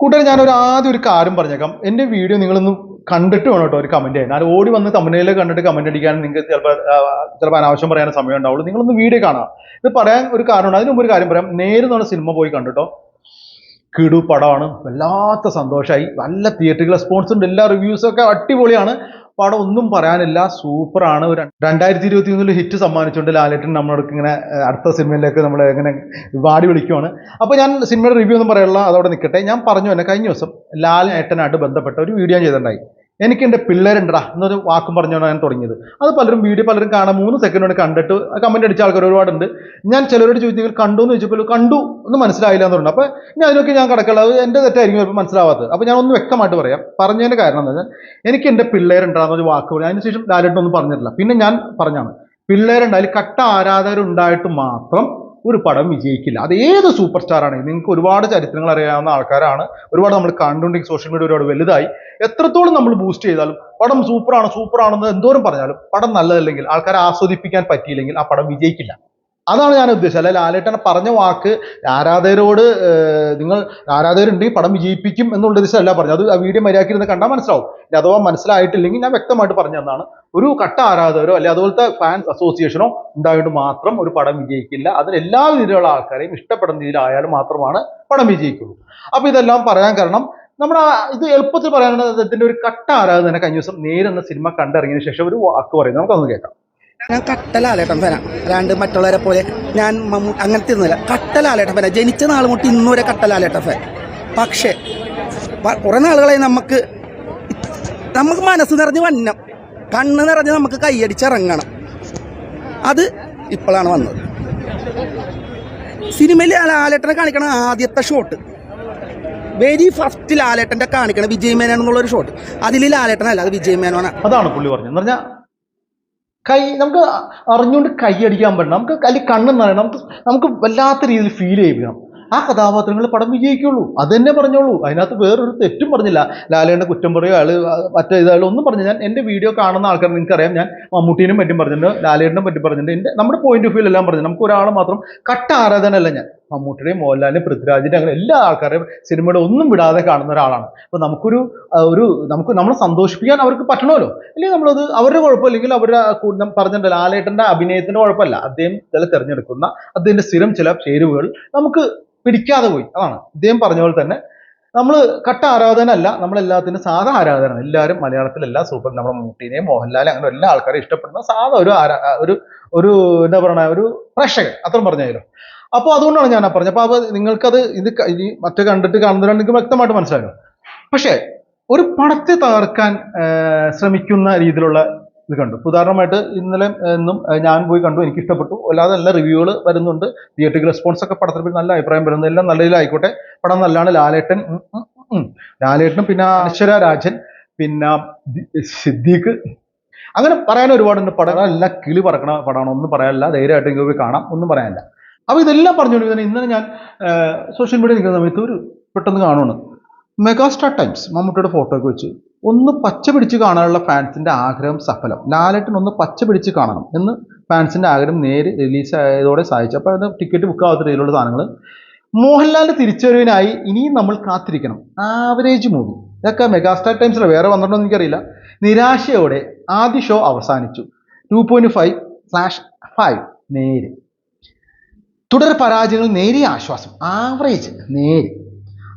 കൂട്ടുകാർ ഞാനൊരു ആദ്യം ഒരു കാര്യം പറഞ്ഞേക്കാം. എന്റെ വീഡിയോ നിങ്ങളൊന്ന് കണ്ടിട്ട് വേണം കേട്ടോ ഒരു കമന്റ് ചെയ്യാൻ. ഞാൻ ഓടി വന്ന് തമിഴിലെ കണ്ടിട്ട് കമന്റ് അടിക്കാൻ നിങ്ങൾക്ക് ചിലപ്പോൾ ചിലപ്പോൾ അനാവശ്യം പറയാൻ സമയം ഉണ്ടാവുള്ളൂ. നിങ്ങളൊന്ന് വീഡിയോ കാണാം ഇത് പറയാൻ ഒരു കാരണമുണ്ട്. അതിന് മുമ്പ് ഒരു കാര്യം പറയാം. നേരെ നമ്മൾ സിനിമ പോയി കണ്ടിട്ടോ കിടു പടമാണ്. വല്ലാത്ത സന്തോഷമായി നല്ല തിയേറ്ററിൽ റെസ്പോൺസ് ഉണ്ട്. എല്ലാ റിവ്യൂസും ഒക്കെ അടിപൊളിയാണ്. പടം ഒന്നും പറയാനില്ല. സൂപ്പറാണ്. ഒരു രണ്ടായിരത്തി ഇരുപത്തി മൂന്നിൽ ഹിറ്റ് സമ്മാനിച്ചുകൊണ്ട് ലാലേട്ടൻ നമ്മളടുക്ക് ഇങ്ങനെ അടുത്ത സിനിമയിലേക്ക് നമ്മൾ ഇങ്ങനെ വാടി വിളിക്കുവാണ്. അപ്പോൾ ഞാൻ സിനിമയുടെ റിവ്യൂ ഒന്നും പറയാനുള്ള അതവിടെ നിൽക്കട്ടെ ഞാൻ പറഞ്ഞു തന്നെ കഴിഞ്ഞ ദിവസം ലാലേട്ടനായിട്ട് ബന്ധപ്പെട്ട ഒരു വീഡിയോ ഞാൻ ചെയ്തിട്ടുണ്ടായി. എനിക്ക് എന്റെ പിള്ളേരുണ്ടടാ എന്നൊരു വാക്കും പറഞ്ഞാണ് ഞാൻ തുടങ്ങിയത്. അത് പലരും വീഡിയോ പലരും കാണാൻ മൂന്ന് സെക്കൻഡ് കൊണ്ട് കണ്ടിട്ട് കമന്റ് അടിച്ച ആൾക്കാർ ഒരുപാടുണ്ട്. ഞാൻ ചിലരോട് ചോദിച്ചെങ്കിൽ കണ്ടു? എന്ന് ചോദിച്ചപ്പോൾ കണ്ടു എന്ന് മനസ്സിലായില്ല എന്ന് പറഞ്ഞു. അപ്പോൾ ഞാൻ അതിനൊക്കെ ഞാൻ കിടക്കുള്ള അത് എന്റെ തെറ്റായിരിക്കും ചിലപ്പോൾ മനസ്സിലാവാത്തത്. അപ്പോൾ ഞാൻ ഒന്ന് വ്യക്തമായിട്ട് പറയാം. പറഞ്ഞതിന്റെ കാരണം എന്താ വെച്ചാൽ എനിക്ക് എന്റെ പിള്ളേരുണ്ടാകുന്ന ഒരു വാക്ക് പറഞ്ഞു. അതിനുശേഷം ലാലേട്ടൊന്നും പറഞ്ഞിട്ടില്ല. പിന്നെ ഞാൻ പറഞ്ഞാണ് പിള്ളേരുണ്ടായാലും കട്ട ആരാധകരുണ്ടായിട്ട് മാത്രം ഒരു പടം വിജയിക്കില്ല. അത് ഏത് സൂപ്പർ സ്റ്റാർ നിങ്ങൾക്ക് ഒരുപാട് ചരിത്രങ്ങൾ അറിയാവുന്ന ആൾക്കാരാണ്. ഒരുപാട് നമ്മൾ കണ്ടുകൊണ്ടിരിക്കുന്ന സോഷ്യൽ മീഡിയ ഒരുപാട് വലുതായി. എത്രത്തോളം നമ്മൾ ബൂസ്റ്റ് ചെയ്താലും പടം സൂപ്പറാണ് സൂപ്പറാണെന്ന് എന്തോരം പറഞ്ഞാലും പടം നല്ലതല്ലെങ്കിൽ ആൾക്കാരെ ആസ്വദിപ്പിക്കാൻ പറ്റിയില്ലെങ്കിൽ ആ പടം വിജയിക്കില്ല. അതാണ് ഞാൻ ഉദ്ദേശിച്ചത്. അല്ലെ ലാലേട്ടനെ പറഞ്ഞ വാക്ക് ആരാധകരോട് നിങ്ങൾ ആരാധകരുണ്ടെങ്കിൽ പടം വിജയിപ്പിക്കും എന്നുള്ള ഉദ്ദേശമല്ല പറഞ്ഞത്. അത് ആ വീഡിയോ മര്യാദയ്ക്ക് ഇരുന്ന് കണ്ടാൽ മനസ്സിലാവും. ഇനി അഥവാ മനസ്സിലായിട്ടില്ലെങ്കിൽ ഞാൻ വ്യക്തമായിട്ട് പറഞ്ഞു ഒരു കട്ട ആരാധകരോ അല്ലെ അതുപോലത്തെ ഫാൻസ് അസോസിയേഷനോ ഉണ്ടായിട്ട് മാത്രം ഒരു പടം വിജയിക്കില്ല. അതിന് എല്ലാ രീതിയിലുള്ള ആൾക്കാരെയും ഇഷ്ടപ്പെടുന്ന രീതിയിലായാലും മാത്രമാണ് പടം വിജയിക്കുള്ളൂ. അപ്പൊ ഇതെല്ലാം പറയാൻ കാരണം നമ്മുടെ ഇത് എളുപ്പത്തിൽ പറയാനുള്ള ഇതിന്റെ ഒരു കട്ട ആരാധന കഴിഞ്ഞ ദിവസം നേരെന്ന സിനിമ കണ്ടിറങ്ങിയതിനു ശേഷം ഒരു വാക്ക് പറയുന്നത് നമുക്കൊന്ന് കേൾക്കാം. ഞാൻ കട്ടലാലേട്ടൻ ഫാനാ. അല്ലാണ്ട് മറ്റുള്ളവരെ പോലെ ഞാൻ അങ്ങനത്തെ ഒന്നുമില്ല. കട്ടലാലേട്ടൻ ഫാനാ. ജനിച്ച നാൾ മുട്ടി ഇന്നു വരെ കട്ടലാലേട്ടൻ ഫാൻ. പക്ഷേ കുറേ നാളുകളായി നമുക്ക് നമുക്ക് മനസ്സ് നിറഞ്ഞ് വന്നം കണ്ണ് നിറഞ്ഞ് നമുക്ക് കൈയടിച്ചിറങ്ങണം. അത് ഇപ്പോഴാണ് വന്നത്. സിനിമയിൽ ലാലേട്ടനെ കാണിക്കണ ആദ്യത്തെ ഷോട്ട് വെരി ഫസ്റ്റ് ലാലേട്ടന്റെ കാണിക്കണ വിജയ് മേനോൻ എന്നുള്ള ഒരു ഷോട്ട് അതിൽ ലാലേട്ടനല്ല അത് വിജയ് മേനോനാണ് അതാണ് പുള്ളി പറഞ്ഞത്. എന്ന് പറഞ്ഞാൽ കൈ നമുക്ക് അറിഞ്ഞുകൊണ്ട് കൈയടിക്കാൻ പറ്റണം. നമുക്ക് അല്ലെങ്കിൽ കണ്ണെന്ന് പറയണം നമുക്ക് നമുക്ക് വല്ലാത്ത രീതിയിൽ ഫീൽ ചെയ്യിപ്പിക്കണം. ആ കഥാപാത്രങ്ങൾ പടം വിജയിക്കുള്ളൂ. അത് തന്നെ പറഞ്ഞോളൂ. അതിനകത്ത് വേറൊരു തെറ്റും പറഞ്ഞില്ല. ലാലേന്റെ കുറ്റം പറയുക അയാൾ മറ്റേ ഇതായാലും ഒന്നും പറഞ്ഞു ഞാൻ എന്റെ വീഡിയോ കാണുന്ന ആൾക്കാർ നിങ്ങൾക്കറിയാം. ഞാൻ മമ്മൂട്ടീനും പറ്റും പറഞ്ഞിട്ടുണ്ട്. ലാലേട്ടനും പറ്റും പറഞ്ഞിട്ടുണ്ട്. എന്റെ നമ്മുടെ പോയിന്റ് ഓഫ് വ്യൂ എല്ലാം പറഞ്ഞു നമുക്ക് ഒരാൾ മാത്രം കട്ട ആരാധനയല്ല ഞാൻ. മമ്മൂട്ടിയുടെയും മോഹൻലാലിന്റെയും പൃഥ്വിരാജിന്റെ അങ്ങനെ എല്ലാ ആൾക്കാരെയും സിനിമയുടെ ഒന്നും വിടാതെ കാണുന്ന ഒരാളാണ്. അപ്പോൾ നമുക്കൊരു ഒരു നമുക്ക് നമ്മളെ സന്തോഷിപ്പിക്കാൻ അവർക്ക് പറ്റണമല്ലോ. അല്ലെങ്കിൽ നമ്മളത് അവരുടെ കുഴപ്പമില്ലെങ്കിൽ അവരുടെ പറഞ്ഞിട്ടുണ്ട് ലാലേട്ടന്റെ അഭിനയത്തിന്റെ കുഴപ്പമല്ല. അദ്ദേഹം ചില തിരഞ്ഞെടുക്കുന്ന അദ്ദേഹത്തിന്റെ സ്ഥിരം ചില ചേരുവകൾ നമുക്ക് പിടിക്കാതെ പോയി. അതാണ്. ഇദ്ദേഹം പറഞ്ഞ പോലെ തന്നെ നമ്മൾ കട്ട ആരാധന അല്ല നമ്മളെല്ലാത്തിനും സാധാ ആരാധന എല്ലാവരും മലയാളത്തിൽ എല്ലാ സൂപ്പർ നമ്മുടെ മമ്മൂട്ടിനെയും മോഹൻലാൽ അങ്ങനെ എല്ലാ ആൾക്കാരെയും ഇഷ്ടപ്പെടുന്ന സാധാ ഒരു ആരാ ഒരു ഒരു എന്താ പറയണ ഒരു പ്രേക്ഷകൻ. അത്രയും പറഞ്ഞാലും. അപ്പോൾ അതുകൊണ്ടാണ് ഞാൻ പറഞ്ഞത്. അപ്പോൾ അത് നിങ്ങൾക്കത് ഇത് ഇനി മറ്റേ കണ്ടിട്ട് കാണുന്നതിനാണ് നിങ്ങൾക്ക് വ്യക്തമായിട്ട് മനസ്സിലാകും പക്ഷേ ഒരു പടത്തെ തകർക്കാൻ ശ്രമിക്കുന്ന രീതിയിലുള്ള ഇത് കണ്ടു. ഉദാഹരണമായിട്ട് ഇന്നലെ എന്നും ഞാൻ പോയി കണ്ടു. എനിക്ക് ഇഷ്ടപ്പെട്ടു അല്ലാതെ നല്ല റിവ്യൂകൾ വരുന്നുണ്ട്. തിയേറ്ററിൽ റെസ്പോൺസ് ഒക്കെ പടത്തിൽ നല്ല അഭിപ്രായം വരുന്നു എല്ലാം നല്ല രീതിയിലായിക്കോട്ടെ പടം നല്ലതാണ്. ലാലേട്ടൻ. ലാലേട്ടനും പിന്നെ അനശ്വര രാജൻ പിന്നെ സിദ്ദീഖ്. അങ്ങനെ പറയാൻ ഒരുപാടുണ്ട്. പടങ്ങൾ എല്ലാം കിളി പറക്കണ പടമാണ്. ഒന്നും പറയാനില്ല. ധൈര്യമായിട്ട് നിങ്ങൾക്ക് പോയി കാണാം. ഒന്നും പറയാനില്ല. അപ്പോൾ ഇതെല്ലാം പറഞ്ഞുകൊണ്ട് ഇന്നലെ ഞാൻ സോഷ്യൽ മീഡിയ നിൽക്കുന്ന സമയത്ത് ഒരു പെട്ടെന്ന് കാണുവാണ്. മെഗാസ്റ്റാർ ടൈംസ് മമ്മൂട്ടിയുടെ ഫോട്ടോ ഒക്കെ വെച്ച് ഒന്ന് പച്ച പിടിച്ച് കാണാനുള്ള ഫാൻസിന്റെ ആഗ്രഹം സഫലം. ലാലേട്ടൻ ഒന്ന് പച്ച പിടിച്ച് കാണണം എന്ന് ഫാൻസിന്റെ ആഗ്രഹം നേര് റിലീസ് ആയതോടെ സാധിച്ചു. അപ്പോൾ അത് ടിക്കറ്റ് ബുക്ക് ആവാത്ത രീതിയിലുള്ള സാധനങ്ങൾ മോഹൻലാലിന്റെ തിരിച്ചുവരവിനായി ഇനിയും നമ്മൾ കാത്തിരിക്കണം. ആവറേജ് മൂവി ഇതൊക്കെ മെഗാസ്റ്റാർ ടൈംസിൽ വേറെ വന്നിട്ടുണ്ടോ എനിക്കറിയില്ല. നിരാശയോടെ ആദ്യ ഷോ അവസാനിച്ചു. Two point five slash five നേര്. തുടർ പരാജയങ്ങൾ നേരിയ ആശ്വാസം. ആവറേജ് നേര്.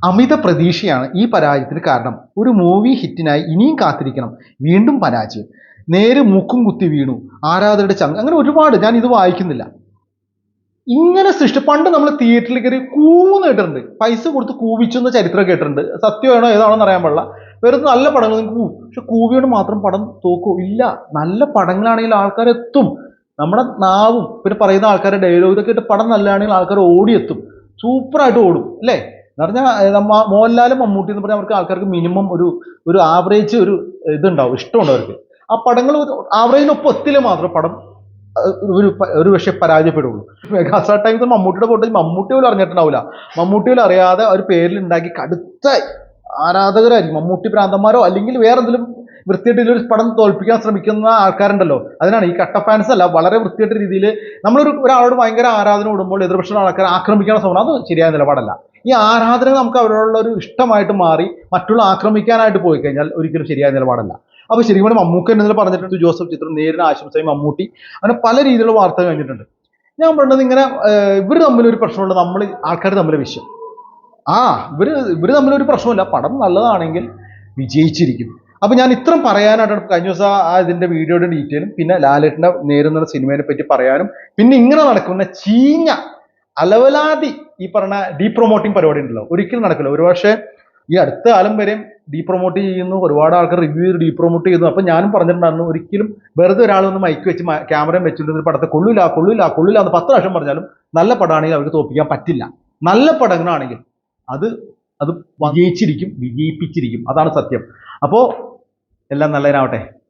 അമിത പ്രതീക്ഷയാണ് ഈ പരാജയത്തിന് കാരണം. ഒരു മൂവി ഹിറ്റിനായി ഇനിയും കാത്തിരിക്കണം. വീണ്ടും പരാജയം. നേരെ മൂക്കും കുത്തി വീണു. ആരാധകരുടെ ചങ്ങ അങ്ങനെ ഒരുപാട്. ഞാൻ ഇത് വായിക്കുന്നില്ല. ഇങ്ങനെ സൃഷ്ടി പണ്ട് നമ്മൾ തിയേറ്ററിൽ കയറി കൂന്നിട്ടുണ്ട് പൈസ കൊടുത്ത് കൂവിച്ചെന്ന ചരിത്രം കേട്ടിട്ടുണ്ട്. സത്യമാണോ ഏതാണോ അറിയാൻ പാടില്ല. വെറുതെ നല്ല പടങ്ങൾ നിങ്ങൾക്ക് പോവും പക്ഷെ കൂവിയോട് മാത്രം പടം തോക്കോ? ഇല്ല. നല്ല പടങ്ങളാണെങ്കിൽ ആൾക്കാർ എത്തും നമ്മുടെ നാവും. പിന്നെ പറയുന്ന ആൾക്കാരുടെ ഡയലോഗ് ഇതൊക്കെ ഇട്ട് പടം നല്ലതാണെങ്കിൽ ആൾക്കാർ ഓടിയെത്തും. സൂപ്പറായിട്ട് ഓടും. അല്ലേ? എന്ന് പറഞ്ഞാൽ മോഹൻലാലും മമ്മൂട്ടി എന്ന് പറഞ്ഞാൽ അവർക്ക് ആൾക്കാർക്ക് മിനിമം ഒരു ഒരു ആവറേജ് ഒരു ഇതുണ്ടാവും ഇഷ്ടമുണ്ട് അവർക്ക്. ആ പടങ്ങൾ ആവറേജിനൊപ്പം എത്തില്ല മാത്രം പടം ഒരു ഒരു പക്ഷേ പരാജയപ്പെടുള്ളൂ. മെഗാസ്റ്റാർ ടൈംസ് മമ്മൂട്ടിയുടെ ഫോട്ടോ മമ്മൂട്ടി പോലും അറിഞ്ഞിട്ടുണ്ടാവില്ല. മമ്മൂട്ടി പോലും അറിയാതെ ഒരു പേരിൽ ഉണ്ടാക്കി കടുത്ത ആരാധകരായിരിക്കും. മമ്മൂട്ടി പ്രാന്തന്മാരോ അല്ലെങ്കിൽ വേറെ എന്തെങ്കിലും വൃത്തിയായിട്ട് ഒരു പടം തോൽപ്പിക്കാൻ ശ്രമിക്കുന്ന ആൾക്കാരുണ്ടല്ലോ. അതിനാണ് ഈ കട്ട ഫാൻസ് അല്ല വളരെ വൃത്തിയായിട്ട് രീതിയിൽ നമ്മളൊരു ഒരാളോട് ഭയങ്കര ആരാധന വിടുമ്പോൾ എതിർപക്ഷ ആൾക്കാർ ആക്രമിക്കാൻ ശ്രമം അത് ശരിയായ നിലപാടല്ല. ഈ ആരാധന നമുക്ക് അവരോടുള്ള ഒരു ഇഷ്ടമായിട്ട് മാറി മറ്റുള്ള ആക്രമിക്കാനായിട്ട് പോയി കഴിഞ്ഞാൽ ഒരിക്കലും ശരിയായ നിലപാടല്ല. അപ്പോൾ ശരിക്കും പറഞ്ഞാൽ മമ്മൂക്കൻ എന്നതിൽ പറഞ്ഞിട്ടുണ്ട് ജോസഫ് ചിത്രം നേരിന് ആശംസയും മമ്മൂട്ടി. അങ്ങനെ പല രീതിയിലുള്ള വാർത്ത കഴിഞ്ഞിട്ടുണ്ട്. ഞാൻ പറഞ്ഞത് ഇങ്ങനെ ഇവർ തമ്മിൽ ഒരു പ്രശ്നമുണ്ട് നമ്മൾ ആൾക്കാർ തമ്മിൽ വിഷയം. ആ ഇവർ ഇവർ തമ്മിൽ ഒരു പ്രശ്നമില്ല പടം നല്ലതാണെങ്കിൽ വിജയിച്ചിരിക്കും. അപ്പൊ ഞാൻ ഇത്രയും പറയാനായിട്ടാണ് കഴിഞ്ഞ ദിവസം ആ ഇതിന്റെ വീഡിയോയുടെ ഡീറ്റെയിലും പിന്നെ ലാലേട്ടന്റെ നേരുന്ന സിനിമയെ പറ്റി പറയാനും പിന്നെ ഇങ്ങനെ നടക്കുന്ന ചീഞ്ഞ അലവലാതി ഈ പറഞ്ഞ ഡീപ്രൊമോട്ടിംഗ് പരിപാടി ഉണ്ടല്ലോ. ഒരിക്കലും നടക്കില്ല. ഒരു പക്ഷേ ഈ അടുത്ത കാലം വരെയും ഡീപ്രൊമോട്ട് ചെയ്യുന്നു. ഒരുപാട് ആൾക്കാർ റിവ്യൂ ചെയ്ത് ഡീ പ്രൊമോട്ട് ചെയ്യുന്നു. അപ്പൊ ഞാനും പറഞ്ഞിട്ടുണ്ടായിരുന്നു ഒരിക്കലും വെറുതെ ഒരാൾ ഒന്ന് മൈക്ക് വെച്ച് ക്യാമറയും വെച്ചിട്ട് ഒരു പടത്തെ കൊള്ളില്ല കൊള്ളില്ല കൊള്ളില്ല എന്ന് പത്ത് പ്രാവശ്യം പറഞ്ഞാലും നല്ല പടമാണെങ്കിൽ അവർക്ക് തോപ്പിക്കാൻ പറ്റില്ല. നല്ല പടങ്ങളാണെങ്കിൽ അത് അത് വിജയിച്ചിരിക്കും വിജയിപ്പിച്ചിരിക്കും. അതാണ് സത്യം. അപ്പോൾ എല്ലാം നല്ലതിനാവട്ടെ.